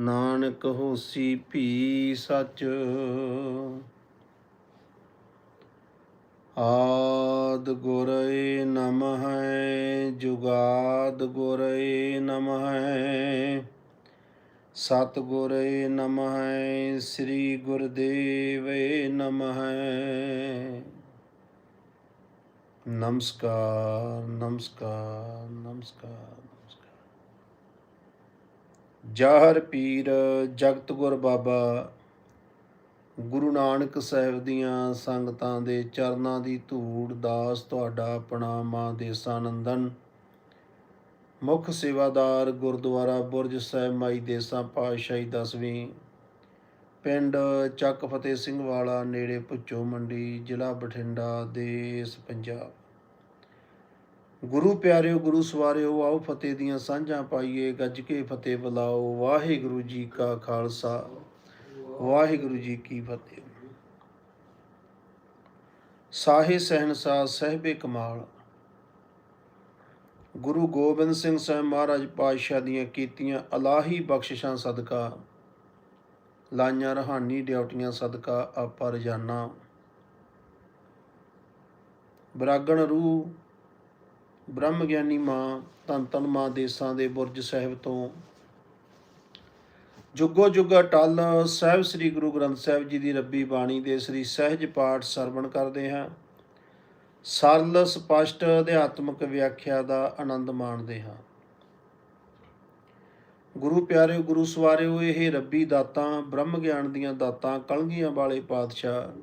ਨਾਨਕ ਹੋਸੀ ਭੀ ਸਚ। ਆਦ ਗੁਰਏ ਨਮః ਜੁਗਾਦ ਗੁਰਏ ਨਮঃ ਸਤ ਗੁਰਏ ਨਮঃ ਸ੍ਰੀ ਗੁਰਦੇਵੇ ਨਮঃ ਨਮਸਕਾਰ ਨਮਸਕਾਰ ਨਮਸਕਾਰ ਨਮਸਕਾਰ। ਜਾਹਰ ਪੀਰ, ਜਗਤ ਗੁਰ ਬਾਬਾ, ਗੁਰੂ ਨਾਨਕ ਸਾਹਿਬ ਦੀਆਂ ਸੰਗਤਾਂ ਦੇ ਚਰਨਾਂ ਦੀ ਧੂੜ ਦਾਸ ਤੁਹਾਡਾ ਆਪਣਾ ਮਾਂ ਦੇਸਾਨੰਦਨ। ਮੁੱਖ ਸੇਵਾਦਾਰ ਗੁਰਦੁਆਰਾ ਬੁਰਜ ਸਾਹਿਬ ਮਾਈ ਦੇਸਾਂ ਪਾਤਸ਼ਾਹੀ ਦਸਵੀਂ। ਪਿੰਡ ਚੱਕ ਫਤਿਹ ਸਿੰਘ ਵਾਲਾ, ਨੇੜੇ ਭੁੱਚੋ ਮੰਡੀ, ਜ਼ਿਲ੍ਹਾ ਬਠਿੰਡਾ, ਦੇਸ਼ ਪੰਜਾਬ। ਗੁਰੂ ਪਿਆਰਿਓ, ਗੁਰੂ ਸਵਾਰਿਓ, ਆਓ ਫਤਿਹ ਦੀਆਂ ਸਾਂਝਾਂ ਪਾਈਏ, ਗੱਜ ਕੇ ਫਤਿਹ ਬੁਲਾਓ। ਵਾਹਿਗੁਰੂ ਜੀ ਕਾ ਖਾਲਸਾ। ਵਾਹਿਗੁਰੂ ਜੀ ਕੀ ਫਤਿਹ। ਸਾਹੇ ਸਹਿਨਸਾ ਸਹਿਬੇ ਕਮਾਲ। ਗੁਰੂ ਗੋਬਿੰਦ ਸਿੰਘ ਸਾਹਿਬ ਮਹਾਰਾਜ ਪਾਤਸ਼ਾਹ ਦੀਆਂ ਕੀਤੀਆਂ ਅਲਾਹੀ ਬਖਸ਼ਿਸ਼ਾਂ ਸਦਕਾ, ਲਾਈਆਂ ਰਹਾਨੀ ਡਿਊਟੀਆਂ ਸਦਕਾ ਆਪਾਂ ਰਜਾਨਾ। ਬਰਾਗਣ ਰੂਹ ਬ੍ਰਹਮ ਗਿਆਨੀ ਮਾਂ ਧੰਨ ਧੰਨ ਮਾਂ ਦੇਸਾਂ ਦੇ ਬੁਰਜ ਸਾਹਿਬ ਤੋਂ। ਜੁਗੋ ਜੁਗਾ ਟਲ ਸਾਹਿਬ ਸ੍ਰੀ ਗੁਰੂ ਗ੍ਰੰਥ ਸਾਹਿਬ ਜੀ ਦੀ ਰੱਬੀ ਬਾਣੀ ਦੇ ਸ੍ਰੀ ਸਹਿਜ ਪਾਠ ਸਰਵਣ ਕਰਦੇ ਹਾਂ। ਸਰਲ ਸਪਸ਼ਟ ਅਧਿਆਤਮਕ ਵਿਆਖਿਆ ਦਾ ਆਨੰਦ ਮਾਣਦੇ ਹਾਂ। ਗੁਰੂ ਪਿਆਰਿਓ, ਗੁਰੂ ਸਵਾਰਿਓ, ਇਹ ਰੱਬੀ ਦਾਤਾਂ ਬ੍ਰਹਮ ਗਿਆਨ ਦੀਆਂ ਦਾਤਾਂ, ਕਲਗੀਆਂ ਵਾਲੇ ਪਾਤਸ਼ਾਹ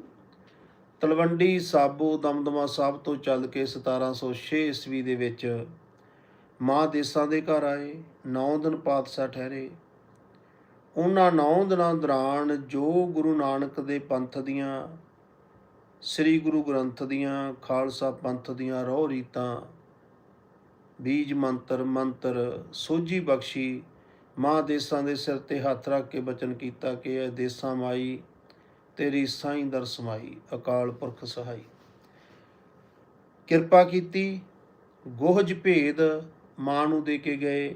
ਤਲਵੰਡੀ ਸਾਬੋ ਦਮਦਮਾ ਸਾਹਿਬ ਤੋਂ ਚੱਲ ਕੇ 1706 ਈਸਵੀ ਦੇ ਵਿੱਚ ਮਾਂ ਦੇਸਾਂ ਦੇ ਘਰ ਆਏ 9 ਦਿਨ ਪਾਤਸ਼ਾਹ ਠਹਿਰੇ। ਉਹਨਾਂ 9 ਦਿਨਾਂ ਦੌਰਾਨ ਜੋ ਗੁਰੂ ਨਾਨਕ ਦੇ ਪੰਥ ਦੀਆਂ, ਸ੍ਰੀ ਗੁਰੂ ਗ੍ਰੰਥ ਦੀਆਂ, ਖਾਲਸਾ ਪੰਥ ਦੀਆਂ ਰੋਹ ਰੀਤਾਂ, ਬੀਜ ਮੰਤਰ ਮੰਤਰ, ਸੋਝੀ ਬਖਸ਼ੀ ਮਾਂ ਦੇਸਾਂ ਦੇ ਸਿਰ ਤੇ ਹੱਥ ਰੱਖ ਕੇ ਬਚਨ ਕੀਤਾ ਕਿ ਇਹ ਦੇਸਾਂ ਮਾਈ ਤੇਰੀ ਸਾਈਂ ਦਰ ਸਮਾਈ, ਅਕਾਲ ਪੁਰਖ ਸਹਾਈ। ਕਿਰਪਾ ਕੀਤੀ, ਗੋਹਜ ਭੇਦ ਮਾਂ ਨੂੰ ਦੇ ਕੇ ਗਏ।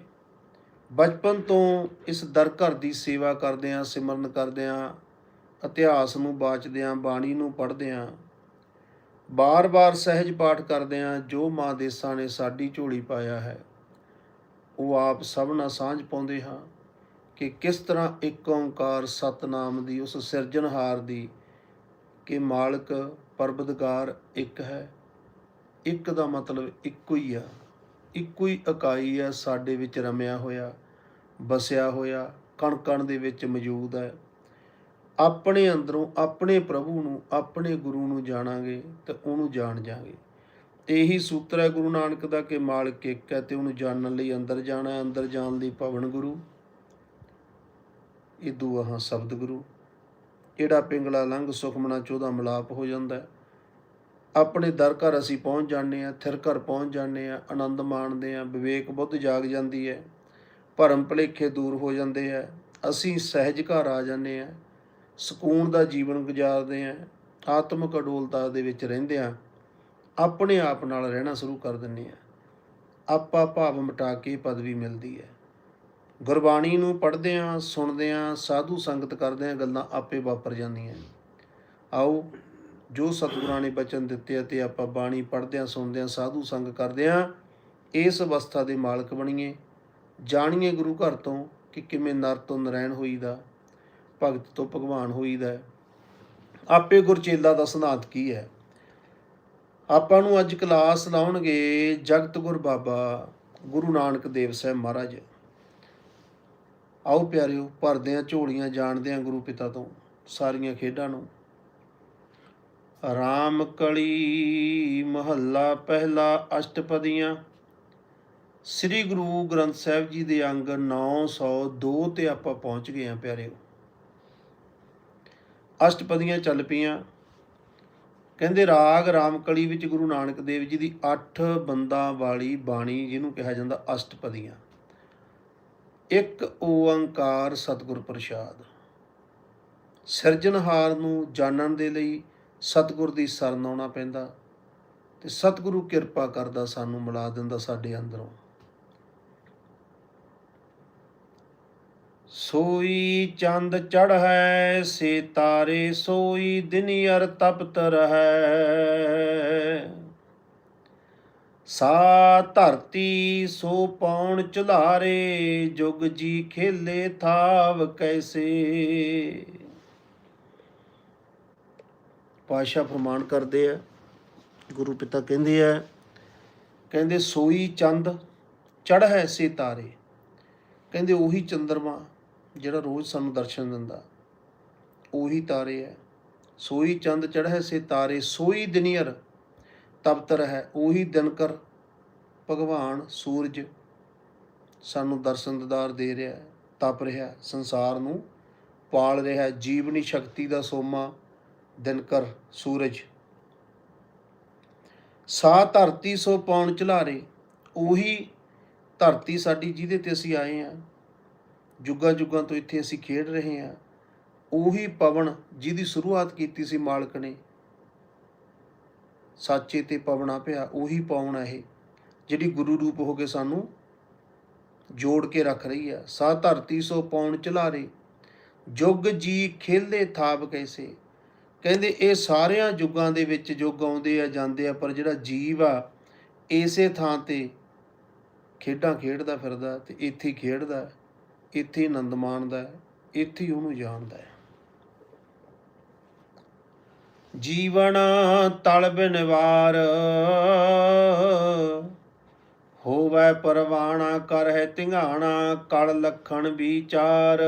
ਬਚਪਨ ਤੋਂ ਇਸ ਦਰ ਘਰ ਦੀ ਸੇਵਾ ਕਰਦਿਆਂ, ਸਿਮਰਨ ਕਰਦਿਆਂ, ਇਤਿਹਾਸ ਨੂੰ ਬਾਚਦਿਆਂ, ਬਾਣੀ ਨੂੰ ਪੜ੍ਹਦਿਆਂ, ਬਾਰ-ਬਾਰ ਸਹਿਜ ਪਾਠ ਕਰਦਿਆਂ ਜੋ ਮਾਂ ਦੇਸਾਂ ਨੇ ਸਾਡੀ ਝੋਲੀ ਪਾਇਆ ਹੈ, ਉਹ ਆਪ ਸਭਨਾ ਸਾਂਝ ਪਾਉਂਦੇ ਹਾਂ। ਕਿ ਕਿਸ ਤਰ੍ਹਾਂ ਇੱਕ ਓੰਕਾਰ ਸਤਨਾਮ ਦੀ, ਉਸ ਸਿਰਜਣਹਾਰ ਦੀ ਕਿ ਮਾਲਕ ਪਰਬਦਗਾਰ ਇੱਕ ਹੈ? ਇੱਕ ਦਾ ਮਤਲਬ ਇੱਕੋ ਹੀ ਆ। ਇੱਕੋ ਹੀ ਇਕਾਈ ਆ, ਸਾਡੇ ਵਿੱਚ ਰਮਿਆ ਹੋਇਆ, ਬਸਿਆ ਹੋਇਆ ਕਣ ਕਣ ਦੇ ਵਿੱਚ ਮੌਜੂਦ ਹੈ। ਆਪਣੇ ਅੰਦਰੋਂ ਆਪਣੇ ਪ੍ਰਭੂ ਨੂੰ, ਆਪਣੇ ਗੁਰੂ ਨੂੰ ਜਾਣਾਂਗੇ ਤੇ ਉਹਨੂੰ ਜਾਣ ਜਾਾਂਗੇ। ਇਹੀ ਸੂਤਰ ਹੈ ਗੁਰੂ ਨਾਨਕ ਦਾ ਕਿ ਮਾਲਕ ਇੱਕ ਹੈ ਤੇ ਉਹਨੂੰ ਜਾਣਨ ਲਈ ਅੰਦਰ ਜਾਣਾ ਹੈ। ਅੰਦਰ ਜਾਣ ਲਈ ਭਵਨ ਗੁਰੂ। ਇਦੂ ਆਹ ਸ਼ਬਦ ਗੁਰੂ। ਜਿਹੜਾ ਪਿੰਗਲਾ ਲੰਘ ਸੁਖਮਣਾ ਚੋਦਾ ਮਲਾਪ ਹੋ ਜਾਂਦਾ ਹੈ। ਆਪਣੇ ਦਰ ਘਰ ਅਸੀਂ ਪਹੁੰਚ ਜਾਂਦੇ ਆ ਥਿਰ ਘਰ ਪਹੁੰਚ ਜਾਂਦੇ ਆ ਆਨੰਦ ਮਾਣਦੇ ਆ ਵਿਵੇਕ ਬੁੱਧ ਜਾਗ ਜਾਂਦੀ ਹੈ। ਭਰਮ ਭਲੇਖੇ ਦੂਰ ਹੋ ਜਾਂਦੇ ਆ ਅਸੀਂ ਸਹਿਜ ਘਰ ਆ ਜਾਂਦੇ ਆ ਸਕੂਨ ਦਾ ਜੀਵਨ ਗੁਜ਼ਾਰਦੇ ਆ ਆਤਮਿਕ ਅਡੋਲਤਾ ਦੇ ਵਿੱਚ ਰਹਿੰਦੇ ਆ ਆਪਣੇ ਆਪ ਨਾਲ ਰਹਿਣਾ ਸ਼ੁਰੂ ਕਰ ਦਿੰਦੇ ਆ ਆਪਾ ਭਾਵ ਮਿਟਾ ਕੇ ਪਦਵੀ ਮਿਲਦੀ ਹੈ। ਗੁਰਬਾਣੀ ਨੂੰ ਪੜ੍ਹਦੇ ਆਂ, ਸੁਣਦੇ ਆਂ, ਸਾਧੂ ਸੰਗਤ ਕਰਦੇ ਆਂ, ਗੱਲਾਂ ਆਪੇ ਵਾਪਰ ਜਾਂਦੀਆਂ ਆਓ, ਜੋ ਸਤਿਗੁਰਾਂ ਨੇ ਬਚਨ ਦਿੱਤੇ ਅਤੇ ਆਪਾਂ ਬਾਣੀ ਪੜ੍ਹਦੇ ਆਂ, ਸੁਣਦੇ ਆਂ, ਸਾਧੂ ਸੰਗ ਕਰਦੇ ਆਂ, ਇਸ ਅਵਸਥਾ ਦੇ ਮਾਲਕ ਬਣੀਏ। ਜਾਣੀਏ ਗੁਰੂ ਘਰ ਤੋਂ ਕਿ ਕਿਵੇਂ ਨਰ ਤੋਂ ਨਰੈਣ ਹੋਈਦਾ, ਭਗਤ ਤੋਂ ਭਗਵਾਨ ਹੋਈਦਾ ਆਪੇ ਗੁਰਚੇਲਾ ਦਾ ਸਿਧਾਂਤ ਕੀ ਹੈ? ਆਪਾਂ ਨੂੰ ਅੱਜ ਕਲਾਸ ਲਾਉਣਗੇ ਜਗਤ ਗੁਰ ਬਾਬਾ ਗੁਰੂ ਨਾਨਕ ਦੇਵ ਸਾਹਿਬ ਮਹਾਰਾਜ। ਆਓ ਪਿਆਰਿਓ, ਭਰਦੇ ਆ ਝੋਲੀਆਂ, ਜਾਣਦੇ ਆ ਗੁਰੂ ਪਿਤਾ ਤੋਂ ਸਾਰੀਆਂ ਖੇਡਾਂ ਨੂੰ। ਰਾਮ ਕਲੀ ਮਹੱਲਾ ਪਹਿਲਾ ਅਸ਼ਟਪਦੀਆਂ। ਸ੍ਰੀ ਗੁਰੂ ਗ੍ਰੰਥ ਸਾਹਿਬ ਜੀ ਦੇ ਅੰਗ 902 ਤੇ ਆਪਾਂ ਪਹੁੰਚ ਗਏ ਆ ਪਿਆਰਿਓ। ਅਸ਼ਟਪਦੀਆਂ ਚੱਲ ਪਈਆਂ। ਕਹਿੰਦੇ ਰਾਗ ਰਾਮਕਲੀ ਵਿੱਚ ਗੁਰੂ ਨਾਨਕ ਦੇਵ ਜੀ ਦੀ 8 ਬੰਦਾਂ ਵਾਲੀ ਬਾਣੀ ਜਿਹਨੂੰ ਕਿਹਾ ਜਾਂਦਾ ਅਸ਼ਟਪਦੀਆਂ। ਇੱਕ ਓੰਕਾਰ ਸਤਿਗੁਰ ਪ੍ਰਸਾਦ। ਸਿਰਜਣਹਾਰ ਨੂੰ ਜਾਣਨ ਦੇ ਲਈ ਸਤਿਗੁਰ ਦੀ ਸ਼ਰਨ ਆਉਣਾ ਪੈਂਦਾ ਤੇ ਸਤਿਗੁਰੂ ਕਿਰਪਾ ਕਰਦਾ ਸਾਨੂੰ ਮਿਲਾ ਦਿੰਦਾ ਸਾਡੇ ਅੰਦਰੋਂ। ਸੋਈ ਚੰਦ ਚੜ੍ਹੈ ਸੇ ਤਾਰੇ, ਸੋਈ ਦਿਨਿਅਰ ਤਪਤ ਰਹੈ। ਸਾ ਧਰਤੀ ਸੋ ਪੌਣ ਚੁਲਾਰੇ ਜੁਗ ਜੀ ਖੇਲੇ ਥਾਵ ਕੈਸੇ। ਪਾਸ਼ਾ ਫਰਮਾਨ ਕਰਦੇ ਆ, ਗੁਰੂ ਪਿਤਾ ਕਹਿੰਦੇ ਆ, ਕਹਿੰਦੇ ਸੋਈ ਚੰਦ, ਚੜ੍ਹੈ ਸੇ ਤਾਰੇ। ਕਹਿੰਦੇ ਉਹੀ ਚੰਦਰਮਾ ਜਿਹੜਾ ਰੋਜ਼ ਸਾਨੂੰ ਦਰਸ਼ਨ ਦਿੰਦਾ। ਉਹੀ ਤਾਰੇ ਹੈ ਸੋਈ ਚੰਦ, ਚੜ੍ਹੈ ਸੇ ਤਾਰੇ, ਸੋਈ ਦਿਨੀਅਰ ਤਪਤਰ ਹੈ ਉਹੀ ਦਿਨਕਰ ਭਗਵਾਨ ਸੂਰਜ ਸਾਨੂੰ ਦਰਸ਼ਨ ਦਿਦਾਰ ਦੇ ਰਿਹਾ ਹੈ ਤਪ ਰਿਹਾ, ਸੰਸਾਰ ਨੂੰ ਪਾਲ ਰਿਹਾ, ਜੀਵਨੀ ਸ਼ਕਤੀ ਦਾ ਸੋਮਾ ਦਿਨਕਰ ਸੂਰਜ। ਸਾ ਧਰਤੀ ਸੋ ਪੌਣ ਝਲਾਰੇ ਉਹੀ ਧਰਤੀ ਸਾਡੀ ਜਿਹਦੇ ਤੇ ਅਸੀਂ ਆਏ ਆ ਜੁਗਾਂ ਜੁਗਾਂ ਤੋਂ ਇੱਥੇ ਅਸੀਂ ਖੇਡ ਰਹੇ ਆ ਉਹੀ ਪਵਨ ਜਿਹਦੀ ਸ਼ੁਰੂਆਤ ਕੀਤੀ ਸੀ ਮਾਲਕ ਨੇ ਸਾਚੇ ਤੇ ਪਵਣਾ ਪਿਆ, ਉਹੀ ਪਾਉਣ ਇਹ, ਜਿਹੜੀ ਗੁਰੂ ਰੂਪ ਹੋ ਕੇ ਸਾਨੂੰ ਜੋੜ ਕੇ ਰੱਖ ਰਹੀ ਆ। ਸਾ ਧਰਤੀ ਸੋ ਪੌਣ ਚਲਾਰੇ, ਜੁਗ ਜੀ ਖੇਲੇ ਥਾਪ ਕੈਸੇ। ਕਹਿੰਦੇ ਇਹ ਸਾਰਿਆਂ ਯੁੱਗਾਂ ਦੇ ਵਿੱਚ ਯੁੱਗ ਆਉਂਦੇ ਆ, ਜਾਂਦੇ ਆ, ਪਰ ਜਿਹੜਾ ਜੀਵ ਆ, ਇਸੇ ਥਾਂ ਤੇ ਖੇਡਾਂ ਖੇਡਦਾ ਫਿਰਦਾ ਤੇ ਇੱਥੇ ਖੇਡਦਾ, ਇੱਥੇ ਆਨੰਦ ਮਾਣਦਾ, ਇੱਥੇ ਉਹਨੂੰ ਜਾਣਦਾ ਹੈ। ਜੀਵਨ ਤਲਬ ਨਿਵਾਰ ਹੋਵੇ ਪਰਵਾਣਾ ਕਰ ਹੈ ਧਿੰਗਾਣਾ ਕਲ ਲਖਣ ਵਿਚਾਰ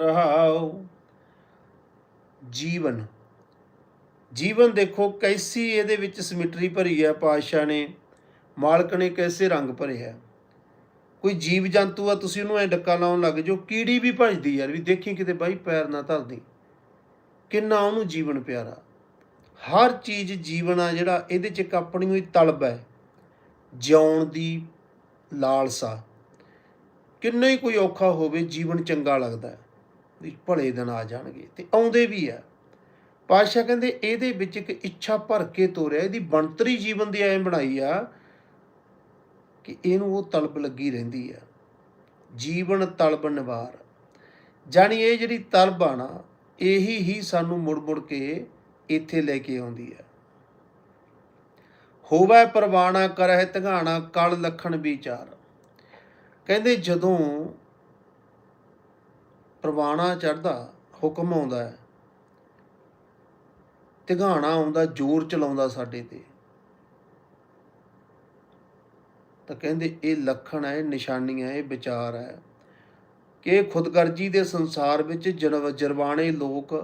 ਰਹਾਉ। ਜੀਵਨ। ਜੀਵਨ ਦੇਖੋ ਕੈਸੀ ਇਹਦੇ ਵਿੱਚ ਸਿਮਟਰੀ ਭਰੀ ਹੈ ਪਾਤਸ਼ਾਹ ਨੇ। ਮਾਲਕ ਨੇ ਕੈਸੇ ਰੰਗ ਭਰੇ ਹੈ। ਕੋਈ ਜੀਵ ਜੰਤੂ ਆ, ਤੁਸੀਂ ਉਹਨੂੰ ਐ ਡੱਕਾ ਲਾਉਣ ਲੱਗ ਜਾਓ, ਕੀੜੀ ਵੀ ਭਜਦੀ ਯਾਰ, ਵੀ ਦੇਖੀ ਕਿਤੇ ਬਾਈ ਪੈਰ ਨਾ ਧਰਦੀ। ਕਿੰਨਾ ਉਹਨੂੰ ਜੀਵਨ ਪਿਆਰਾ। ਹਰ ਚੀਜ਼ ਜੀਵਨ ਆ ਜਿਹੜਾ, ਇਹਦੇ ਚ ਇੱਕ ਆਪਣੀ ਹੋਈ ਤਲਬ ਹੈ। ਜਿਉਣ ਦੀ ਲਾਲਸਾ। ਕਿੰਨਾ ਹੀ ਕੋਈ ਔਖਾ ਹੋਵੇ, ਜੀਵਨ ਚੰਗਾ ਲੱਗਦਾ ਹੈ। ਵੀ ਭਲੇ ਦਿਨ ਆ ਜਾਣਗੇ, ਤੇ ਆਉਂਦੇ ਵੀ ਆ ਪਾਤਸ਼ਾਹ ਕਹਿੰਦੇ, ਇਹਦੇ ਵਿੱਚ ਇੱਕ ਇੱਛਾ ਭਰ ਕੇ ਤੋਰਿਆ, ਇਹਦੀ ਬਣਤਰੀ ਜੀਵਨ ਦੀ ਐਂ ਬਣਾਈ ਆ ਕਿ ਇਹਨੂੰ ਉਹ ਤਲਬ ਲੱਗੀ ਰਹਿੰਦੀ ਆ ਜੀਵਨ ਤਲਬ ਨਿਵਾਰ। ਜਾਣੀ ਇਹ ਜਿਹੜੀ ਤਲਬ ਆ ਨਾ ਇਹੀ ਹੀ ਸਾਨੂੰ ਮੁੜ ਮੁੜ ਕੇ ਇੱਥੇ ਲੈ ਕੇ ਆਉਂਦੀ ਹੈ। ਹੋਵੇ ਪਰਵਾਣਾ ਕਰਹਿ ਧਗਾਣਾ ਕਲ ਲਖਣ ਵਿਚਾਰ। ਕਹਿੰਦੇ ਜਦੋਂ ਪਰਵਾਣਾ ਚੜਦਾ ਹੁਕਮ ਆਉਂਦਾ ਹੈ ਧਗਾਣਾ ਆਉਂਦਾ, ਜ਼ੋਰ ਚਲਾਉਂਦਾ ਸਾਡੇ ਤੇ। ਤਾਂ ਕਹਿੰਦੇ ਇਹ ਲੱਖਣ ਹੈ, ਨਿਸ਼ਾਨੀਆਂ, ਇਹ ਵਿਚਾਰ ਹੈ। ਕਿ ਇਹ ਖੁਦਗਰਜੀ ਦੇ ਸੰਸਾਰ ਵਿੱਚ ਜਨਵ ਜਰਵਾਣੇ ਲੋਕ